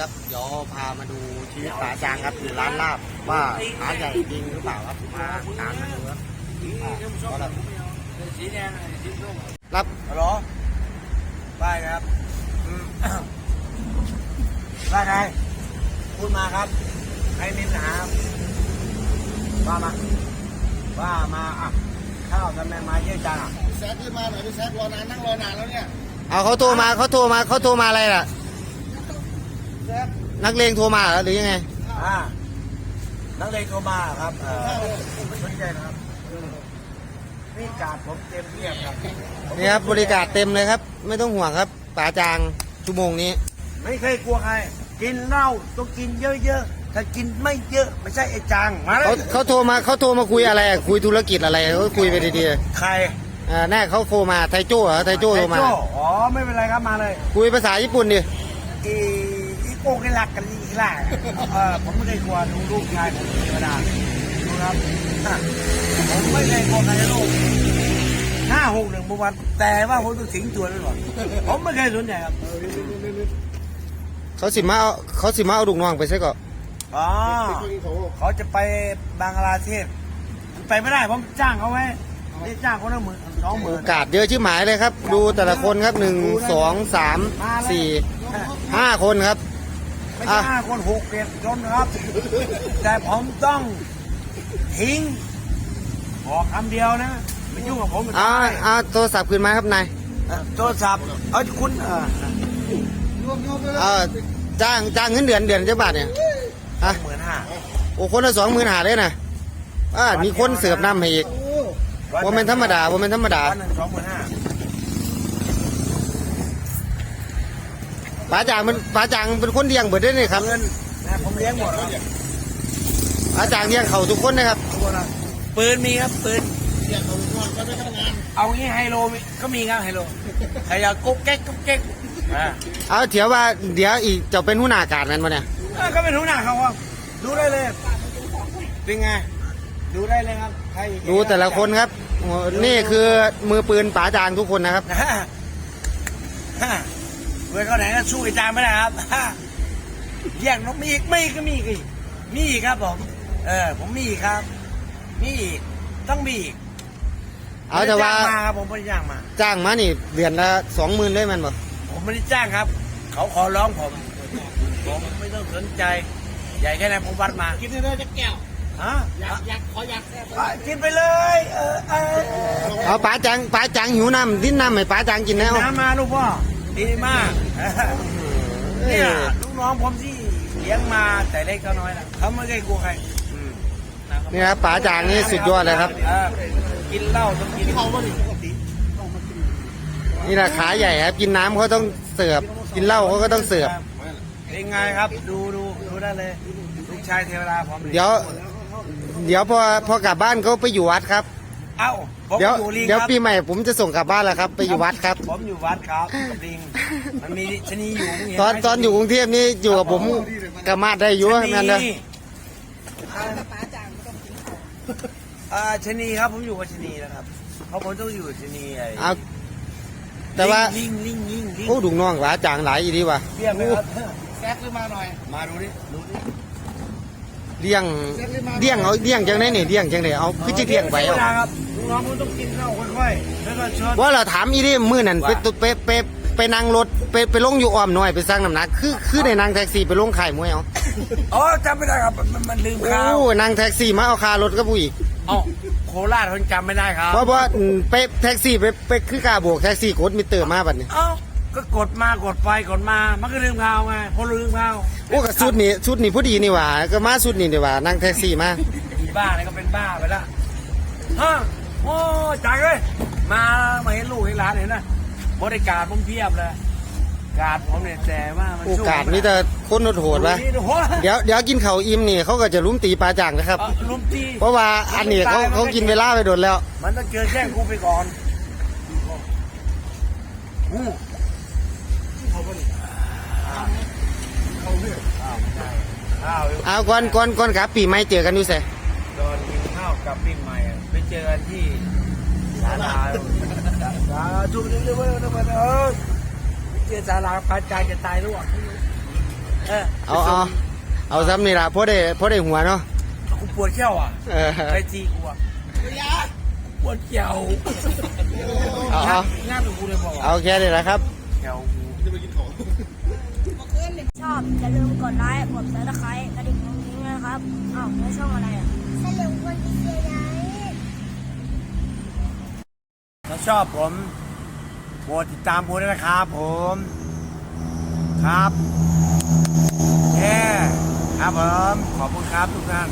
ครับเดี๋ยวพามาดูชีวิตป๋าจางครับอยู่ร้านลาบว่าร้านใหญ่จริงหรือเปล่าครับมาตามมาดูครับอ่าก็แบบสีแดงสีส้มรับฮัลโหลได้ครับอืมว่าไงพูดมาครับใครมีปัญหาว่ามาว่ามาอะข้าวทำไมมาเยอะจังอะแซกขึ้นมาหน่อยพี่แซกรอนานนั่งรอนานแล้วเนี่ยเอาเขาโทรมาเขาโทรมาเขาโทรมาอะไรล่ะแซก นักเลงโทรมาเหรอหรือยังไง อ่านักเลงโทรมาครับเออสนใจนะครับนี่การผมเต็มเรียบครับนี่ครับบริการเต็มเลยครับ ไม่ต้องห่วงครับป๋าจางชั่วโมงนี้ ไม่เคยกลัวใคร กินเหล้าต้องกินเยอะๆถ้ากินไม่เยอะไม่ใช่ไอ้จางมาเลเขายเขาโทรมาเขาโทรมาคุยอะไรอะคุยธุรกิจอะไรเขาคุยไปดีใครๆอ่าแน่เขาโทรมาไทโจ้เหรอไทโจ้โทรมา ไอ้อ๋อไม่เป็นไรครับมาเลย คุยภาษาญี่ปุ่นดิ อีอี โกกิลักกันอีล่าเออผมไม่เคยกลัวดูลูกชายผมเทวดาดูครับอะผมไม่เคยกลัวใครในโลกห้าหกหนึ่งเมื่อวันแต่ว่าผมต้องสิงตัวไว้ก่อนผมไม่เคยสนใจครับเขาสิมาเอาเขาสิมาเอาดุกน้องไปใช่ก่อนอ๋อเขาจะไปบังกลาเทศมันไปไม่ได้ผมจ้างเขาไว้นี่จ้างคนละหมื่นสองหโอมื่นกาสเยอะชิบหมายเลยครับ ดูแต่ละคนครับหนึ่งสองสามสี่ห้าคนครับ ไม่ใช่ห้าคนหกเจ็ดคนครับ แต่ผมต้องทิ้งบอกคำเดียวนะไม่ยุ่งกับผมไม่เอาได้เอาโทรศัพท์คืนมาครับนายเออโทรศัพท์เอาคุณเออเอาจ้างจ้างเงินเดือนเดือนเจ้าบาทเนี่ยอะหมื่นห้าโอ้คนละสองหมื่นหาเลยนะอ่ามีคนเสิร์ฟน้ำให้อีกว่าเป็นธรรมดาว่าเป็นธรรมดาวันหนึ่งสองหมื่นห้า ป๋าจางมันป๋าจางเป็นคนเลี้ยงเบิดได้เลยครับเงินนะผมเลี้ยงหมดครับป๋าจางเลี้ยงเขาทุกคนนะครับทุกคนนะปืนมีครับปืนเรียกเขาลูกน้องก็ไม่ทำงานเอางี้ไฮโลมีก็มีครับไฮโลใครอยากกุ๊กแก๊กกุ๊กแก๊กอ่าเอาเถียวว่าเดี๋ยวอีกจะเป็นหัวหน้าการนั้นมาเนี่ยเออก็เป็นหัวหน้าเขาครับดูได้เลยเป็นไงดูได้เลยครับใครดูแต่ละคนครับโอ้นี่คือมือปืนป๋าจางทุกคนนะครับนะฮะฮะเว้ยเขาไหนก็สู้ไอ้จางไม่ได้ครับฮะแย่งนกมีอีกไม่ก็มีอีกมีอีกครับผม เออ ผมมีอีกครับ มีอีกต้องมีอีกเอาแต่ว่าไม่ได้จ้งมาครับผมไม่ได้จ้างมา จ้างมานี่เดือนละสองหมื่นได้มันบ่ผมไม่ได้จ้างครับ เขาขอร้องผม ผมไม่ต้องสนใจ ใหญ่แค่ไหนผมวัดมากินได้เลยจะแก้วฮะอยากอยากขออยากอะกินไปเลย เออเออเออเอาป๋าจางป๋าจางหิวน้ำดิ้นน้ำให้ป๋าจางกินแล้วน้ำมาลูกพ่อ ดีมากเนี่ยลูกน้องผมที่เลี้ยงมาแต่เล็กก็น้อยนะเขาไม่เคยกลัวใครอืมะครับนี่ครับป๋าจางนี่สุดยอดเลยครับเออกินเหล้าต้องกินเขาว่าดินี่แหละขาใหญ่ครับ กินน้ำเขาต้องเสิร์ฟกินเหล้าเขาก็ต้องเสิร์ฟเป็นไงครับ ดูดูดูได้เลยลูกชายเทวดาพร้อมลเดี๋ยว เดี๋ยวพอพอกลับบ้านเขาไปอยู่วัดครับ เอ้าผมเดี๋ยวอยู่ลิงเดี๋ยวครับปีใหม่ผมจะส่งกลับบ้านแล้วครับ ไปอยู่วัดครับ ผมอยู่วัดครับกับลิง มันมีชะนีอยู่มึงเห็ตอนไหมตอนอยู่กรุงเทพนี่อยู่กับผมกมาดได้อยู่ชะนั่นนะอ่าชะนีครับผมอยู่กับชะนีนะครับเพราะผมต้องอยู่กับชะนีไอ้เอาแต่ว่าลิงลิงลิงลิงโอ้ดุงน้องหลาจางหลายอีดีว่ะเรียกไหมครับแซกขึ้นมาหน่อย มาดูดิดูดิเลี้ยงเลี้ยงเอาเลี้ยงจังไหนนี่เลี้ยงจังไหนเอาคือจะเลี้ยงไปเวเอาลาครับลูก น้องผมต้องกินข้าวค่อยๆแล้วก็เชิญว่าเราถามอีนี่มื้อนั้นไปว่าตุไปไปไปนั่งรถไปไปลงอยู่อ้อมน้อยไปสร้างน้ำหนักคือคือในนั่งแท็กซี่ไปลงขายมวยเอาอ๋อจำไม่ได้ครับมันมันลืมข้าวโอ้นั่งแท็กซี่มาเอาคารถก็ผู้อีกเอ้าโคราชคนจำไม่ได้ครับเพราะว่าอืมไปแท็กซี่ไปไปคือกล้าโบกแท็กซี่กดมิเตอร์มาบัดนี้เอ้าก็กดมากดไปกดมา มันก็ลืมข้าวไงพอลืมข้าวโอ้กับชุดนี้ชุดนี้พอดีนี่หว่าก็มาชุดนี้ดีว่านั่งแท็กซี่มาอีบ้าเนี่ยก็เป็นบ้าไปละฮะ โอ้จ่ายเลยมามาเห็นลูกเห็นหลานเห็นนะบริการผมเพียบเลยการผมเนี่ยแต่ว่ามันโอสู้กาสมีแต่คนโหดๆวะโหเดี๋ยวเดี๋ยวกินข้าวอิ่มนี่เขาก็จะลุ้มตีปลาจ่างนะครับ เอาลุมตีเพราะว่าอันนี้เขาเขากินเวลาไปโดนแล้ว มันต้องเจอแจ้งกูไปก่อนอู้ข้าวเอาก่อนก่อนก่อนครับปีใหม่เจอกันดูสิตอนกินข้าวกับปิ้งใหม่อะไป เจอกันที่ศาลาสาธุนี่เลยเว้ยนะมันเออไปเจอศาลาพระอาจารย์จะตายหรือเปล่าเออเอาเอาเอาซ้ำนี่ละพอได้พอได้หัวเนาะกูปวดเขี้ยวอะเออไปจีกูอะยาปวดเขี้ยวเอาเอางานของกูเลยบอกว่าเอาแค่นี้แหละครับเขี้ยวกูชอบอย่าลืมกดไลค์กดซับสไครต์กระดิ่งน้องนิ้งนะครับอ้าวแล้วช่องอะไรอะเฉลิมคนดีเจไน ชอบผมโปรดติดตามผมด้วยนะครับผม ครับแย่ครับผม ขอบคุณครับทุกท่าน